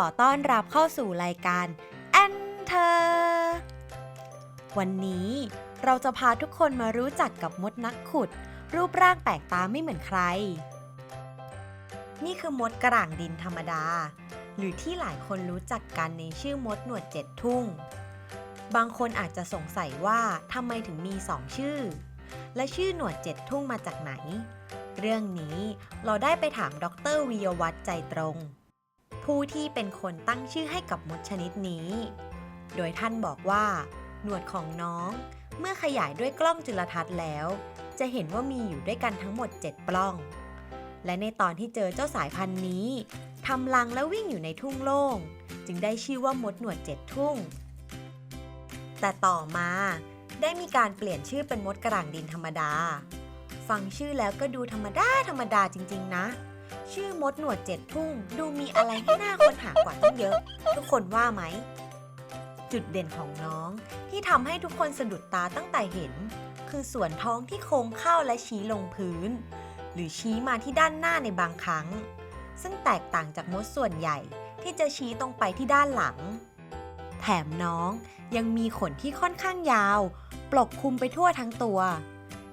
ขอต้อนรับเข้าสู่รายการแอนเธอวันนี้เราจะพาทุกคนมารู้จักกับมดนักขุด รูปร่างแปลกตาไม่เหมือนใคร นี่คือมดกระหล่างดินธรรมดา หรือที่หลายคนรู้จักกันในชื่อมดหนวดเจ็ดทุ่ง บางคนอาจจะสงสัยว่าทำไมถึงมีสองชื่อ และชื่อหนวดเจ็ดทุ่งมาจากไหน เรื่องนี้เราได้ไปถามดรวียวัฒน์ใจตรง ผู้ที่เป็นคนตั้งชื่อให้กับมดชนิดนี้ โดยท่านบอกว่า หนวดของน้อง เมื่อขยายด้วยกล้องจุลทรรศน์แล้ว จะเห็นว่ามีอยู่ด้วยกันทั้งหมด 7 ปล้อง และในตอนที่เจอเจ้าสายพันธุ์นี้ทำรังและวิ่งอยู่ในทุ่งโล่ง จึงได้ชื่อว่ามดหนวดเจ็ดทุ่ง แต่ต่อมาได้มีการเปลี่ยนชื่อเป็นมดกระหล่างดินธรรมดา ฟังชื่อแล้วก็ดูธรรมดาธรรมดาจริง ๆ นะ ชื่อมดหนวดเจ็ดทุ่ง ดูมีอะไรให้หน่าค้นหากว่าต้องเยอะ ทุกคนว่าไหม จุดเด่นของน้องที่ทำให้ทุกคนสะดุดตาตั้งแต่เห็น คือส่วนท้องที่โค้งเข้าและชี้ลงพื้น หรือชี้มาที่ด้านหน้าในบางครั้ง ซึ่งแตกต่างจากมดส่วนใหญ่ที่จะชี้ตรงไปที่ด้านหลัง แถมน้องยังมีขนที่ค่อนข้างยาว ปกคลุมไปทั่วทั้งตัว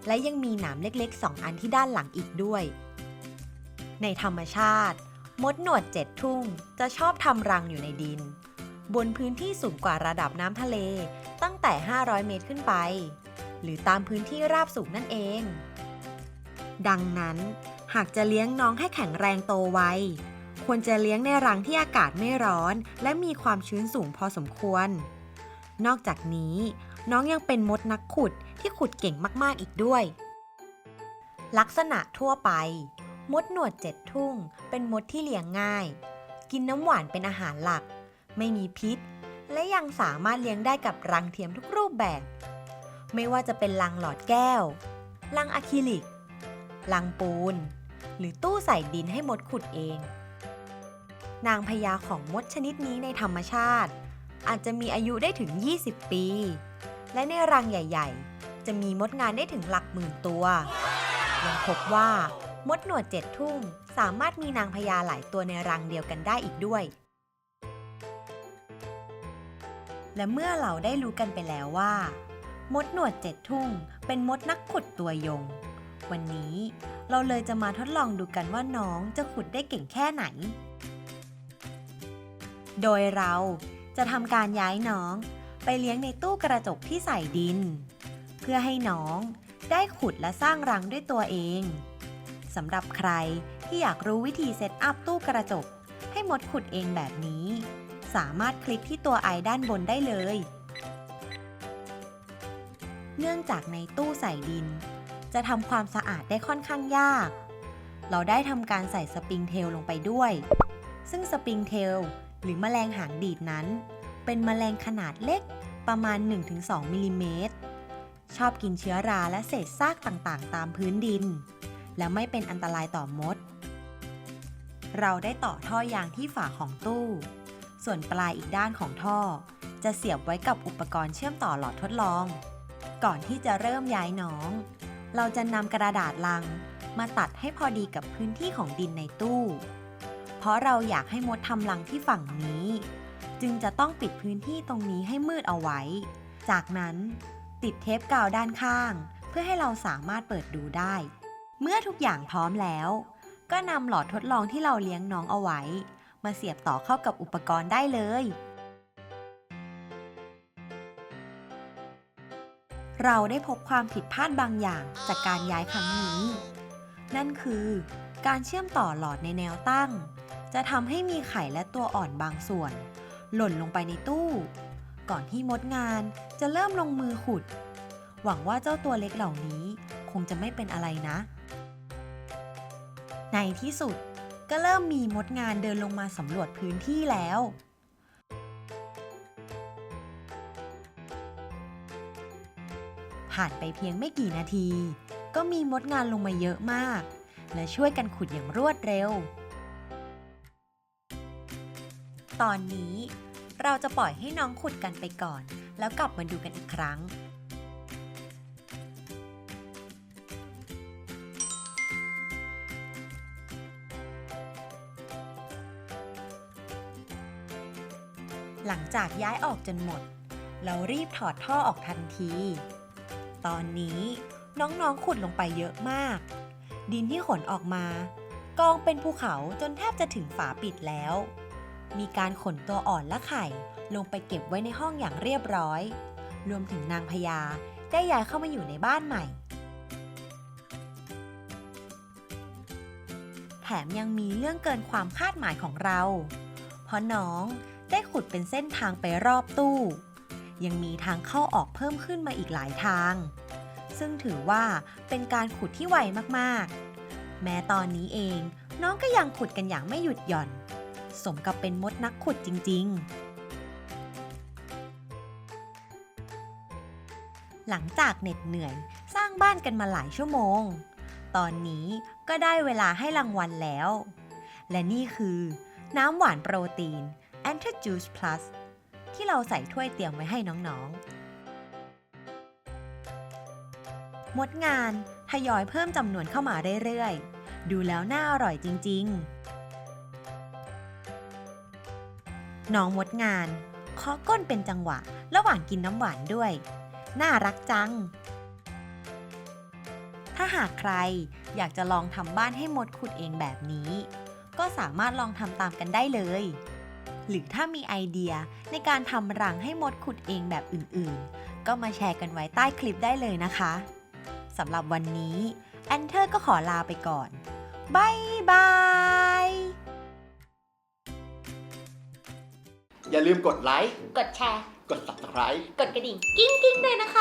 และยังมีหนามเล็กๆสองอันที่ด้านหลังอีกด้วย ในธรรมชาติ มดหนวดเจ็ดทุ่ง จะชอบทำรังอยู่ในดิน บนพื้นที่สูงกว่าระดับน้ำทะเลตั้งแต่ 500 เมตรขึ้นไป หรือตามพื้นที่ราบสูงนั่นเอง ดังนั้น หากจะเลี้ยงน้องให้แข็งแรงโตไวควรจะเลี้ยงในรังที่อากาศไม่ร้อน และมีความชื้นสูงพอสมควร นอกจากนี้ น้องยังเป็นมดนักขุดที่ขุดเก่งมากๆอีกด้วย ลักษณะทั่วไป มดหนวดเจ็ดทุ่ง เป็นมดที่เลี้ยงง่าย กินน้ำหวานเป็นอาหารหลัก ไม่มีพิษ และยังสามารถเลี้ยงได้กับรังเทียมทุกรูปแบบ ไม่ว่าจะเป็นรังหลอดแก้ว รังอะคริลิก รังปูน หรือตู้ใส่ดินให้มดขุดเอง นางพญาของมดชนิดนี้ในธรรมชาติ อาจจะมีอายุได้ถึง 20 ปี และในรังใหญ่ ๆ จะมีมดงานได้ถึงหลักหมื่นตัว ยังพบว่า มดหนวดเจ็ดทุ่ง สามารถมีนางพญาหลายตัวในรังเดียวกันได้อีกด้วย และเมื่อเราได้รู้กันไปแล้วว่า มดหนวดเจ็ดทุ่ง เป็นมดนักขุดตัวยง วันนี้เราเลยจะมาทดลองดูกันว่าน้องจะขุดได้เก่งแค่ไหน โดยเราจะทำการย้ายน้องไปเลี้ยงในตู้กระจกที่ใส่ดิน เพื่อให้น้องได้ขุดและสร้างรังด้วยตัวเอง สำหรับใครที่อยากรู้วิธีเซตอัพตู้กระจก ให้มดขุดเองแบบนี้ สามารถคลิกที่ตัวไอด้านบนได้เลย เนื่องจากในตู้ใส่ดิน จะทำความสะอาดได้ค่อนข้างยาก เราได้ทำการใส่สปริงเทลลงไปด้วย ซึ่งสปริงเทลหรือแมลงหางดีดนั้น เป็นแมลงขนาดเล็กประมาณ 1-2มิลลิเมตรชอบกินเชื้อราและเศษซากต่างๆ ตามพื้นดิน และไม่เป็นอันตรายต่อมด เราได้ต่อท่อยางที่ฝาของตู้ ส่วนปลายอีกด้านของท่อ จะเสียบไว้กับอุปกรณ์เชื่อมต่อหลอดทดลอง ก่อนที่จะเริ่มย้ายน้อง เราจะนำกระดาษลังมาตัดให้พอดีกับพื้นที่ของดินในตู้ เพราะเราอยากให้มดทำรังที่ฝั่งนี้ จึงจะต้องปิดพื้นที่ตรงนี้ให้มืดเอาไว้ จากนั้นติดเทปกาวด้านข้าง เพื่อให้เราสามารถเปิดดูได้ เมื่อทุกอย่างพร้อมแล้ว ก็นำหลอดทดลองที่เราเลี้ยงน้องเอาไว้ มาเสียบต่อเข้ากับอุปกรณ์ได้เลย เราได้พบความผิดพลาดบางอย่างจากการย้ายครั้งนี้ นั่นคือการเชื่อมต่อหลอดในแนวตั้ง จะทำให้มีไข่และตัวอ่อนบางส่วน หล่นลงไปในตู้ ก่อนที่มดงานจะเริ่มลงมือขุด หวังว่าเจ้าตัวเล็กเหล่านี้ คงจะไม่เป็นอะไรนะ ในที่สุดก็เริ่มมีมดงานเดินลงมาสำรวจพื้นที่แล้ว ผ่านไปเพียงไม่กี่นาที ก็มีมดงานลงมาเยอะมาก และช่วยกันขุดอย่างรวดเร็ว ตอนนี้เราจะปล่อยให้น้องขุดกันไปก่อน แล้วกลับมาดูกันอีกครั้ง หลังจากย้ายออกจนหมด เรารีบถอดท่อออกทันที ตอนนี้น้องๆขุดลงไปเยอะมาก ดินที่ขนออกมา กองเป็นภูเขาจนแทบจะถึงฝาปิดแล้ว มีการขนตัวอ่อนและไข่ลงไปเก็บไว้ในห้องอย่างเรียบร้อย รวมถึงนางพญาได้ย้ายเข้ามาอยู่ในบ้านใหม่ แถมยังมีเรื่องเกินความคาดหมายของเรา เพราะน้อง ได้ขุดเป็นเส้นทางไปรอบตู้ ยังมีทางเข้าออกเพิ่มขึ้นมาอีกหลายทาง ซึ่งถือว่าเป็นการขุดที่ไวมากๆ แม้ตอนนี้เองน้องก็ยังขุดกันอย่างไม่หยุดหย่อน สมกับเป็นมดนักขุดจริง ๆ หลังจากเหน็ดเหนื่อยสร้างบ้านกันมาหลายชั่วโมง ตอนนี้ก็ได้เวลาให้รางวัลแล้ว และนี่คือน้ำหวานโปรตีน a n t e Juice Plus ที่เราใส่ถ้วยเตรียมไว้ให้น้องๆ หมดงานทยอยเพิ่มจำนวนเข้ามาเรื่อยๆ ดูแล้วน่าอร่อยจริงๆ น้องมดงานเคาะก้นเป็นจังหวะ ระหว่างกินน้ำหวานด้วย น่ารักจัง ถ้าหากใครอยากจะลองทำบ้านให้มดขุดเองแบบนี้ ก็สามารถลองทำตามกันได้เลย หรือถ้ามีไอเดียในการทำรังให้มดขุดเองแบบอื่นๆ ก็มาแชร์กันไว้ใต้คลิปได้เลยนะคะสำหรับวันนี้แอนเทอร์ก็ขอลาไปก่อนบายบาย อย่าลืมกดไลค์ กดแชร์ กด subscribe กดกระดิ่ง กิ้งกิ้งๆด้วยนะคะ